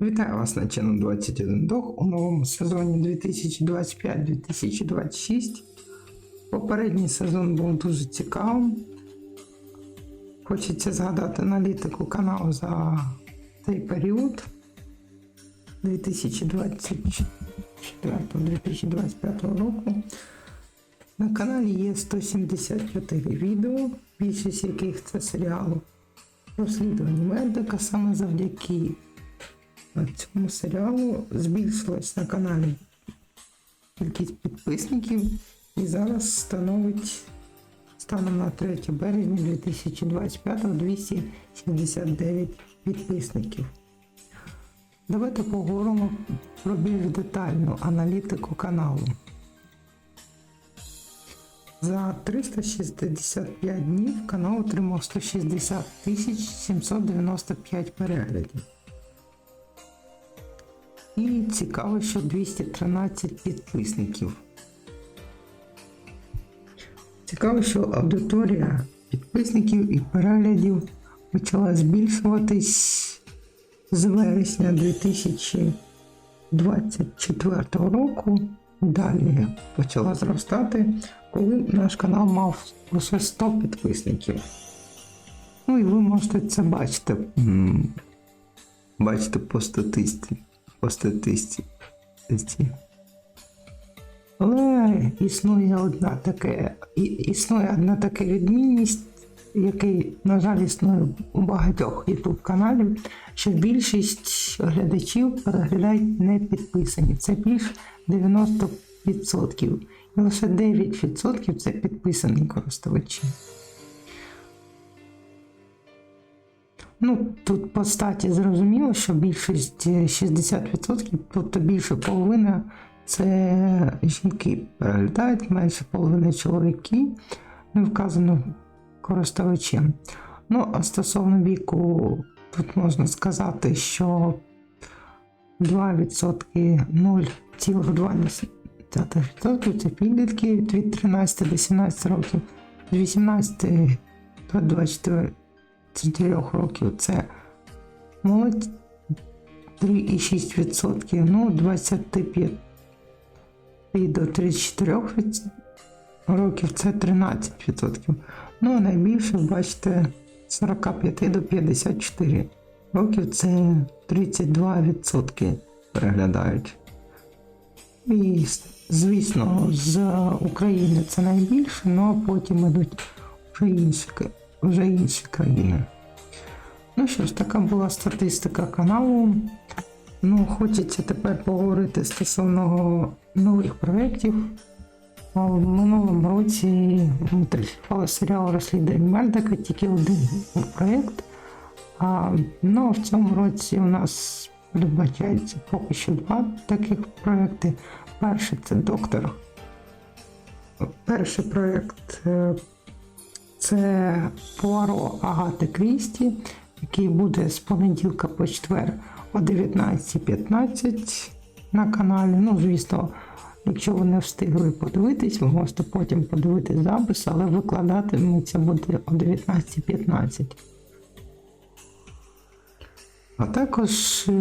Вітаю вас на Channel 21 Dog у новому сезоні 2025-2026. Попередній сезон був дуже цікавим. Хочеться згадати аналітику каналу за цей період 2024-2025 року. На каналі є 174 відео, більшість яких це серіалу розслідування медика саме завдяки цьому серіалу збільшилась на каналі кількість підписників і зараз становить станом на 3 березня 2025 269 підписників. Давайте поговоримо про більш детальну аналітику каналу. За 365 днів канал отримав 160 795 переглядів. І цікаво, що 213 підписників. Цікаво, що аудиторія підписників і переглядів почала збільшуватись з вересня 2024 року. Далі почала зростати, коли наш канал мав лише 100 підписників. Ну і ви можете це бачити. м, Бачите по статистиці. Статистиці. Але існує одна таке, існує одна така відмінність, який, на жаль, існує у багатьох YouTube каналів, що більшість глядачів переглядають не підписані. Це більш 90%. І лише 9% це підписані користувачі. Ну, тут по статі зрозуміло, що більшість е, 60%, тобто більше половина це жінки переглядають, менше половини чоловіки, не вказано користувачем. Ну, а стосовно віку, тут можна сказати, що 2% 0,2% це підлітки від 13 до 17 років, з 18 до 24 4 років це молодь 3,6%, ну 25 до 34 років це 13%. Ну найбільше, бачите, з 45 до 54 років це 32% переглядають. І, звісно, з України це найбільше, ну а потім йдуть вже інші, вже інші країни. Ну що ж, така була статистика каналу. Ну, хочеться тепер поговорити стосовно нових проєктів. В минулому році ми серіал розслідування Мельдика, тільки один проєкт. А, ну, в цьому році у нас передбачається поки що два таких проєкти. Перший це доктор. Перший проєкт е, це Пуаро Агати Крісті, який буде з понеділка по четвер о 19.15 на каналі. Ну, звісно, якщо ви не встигли подивитись, ви можете потім подивитись запис, але викладатиметься буде о 19.15. А також е,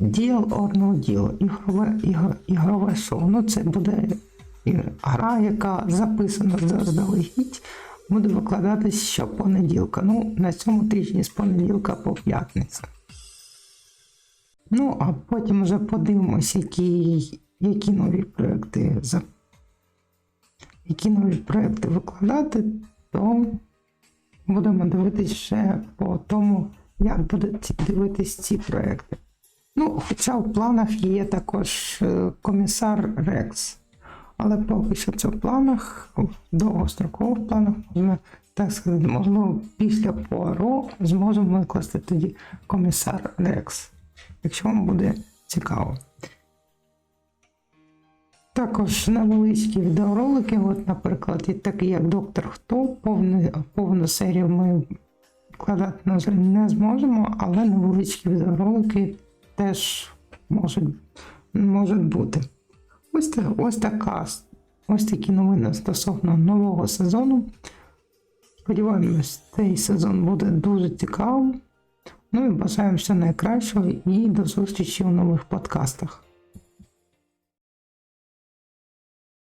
Deal or No ігрове, ігро- ігрове шоу. Ну, це буде гра, яка записана заздалегідь, буде викладатись щопонеділка. Ну, на цьому тижні з понеділка по п'ятницю. Ну, а потім вже подивимось, які, які нові проекти за які нові проекти викладати, то будемо дивитись ще по тому, як будуть дивитись ці проекти. Ну, хоча в планах є також е, комісар Рекс. Але поки що це в планах, в довгострокових планах, можна так сказати, можливо, після Пуаро зможемо викласти тоді комісар Рекс, якщо вам буде цікаво. Також невеличкі відеоролики, от, наприклад, і такі як Доктор Хто, повну, повну серію ми вкладати, на жаль, не зможемо, але невеличкі відеоролики теж можуть, можуть бути. Ось, ось така ось такі новини стосовно нового сезону. Сподіваємось, цей сезон буде дуже цікавим. Ну і бажаємо все найкращого і до зустрічі у нових подкастах.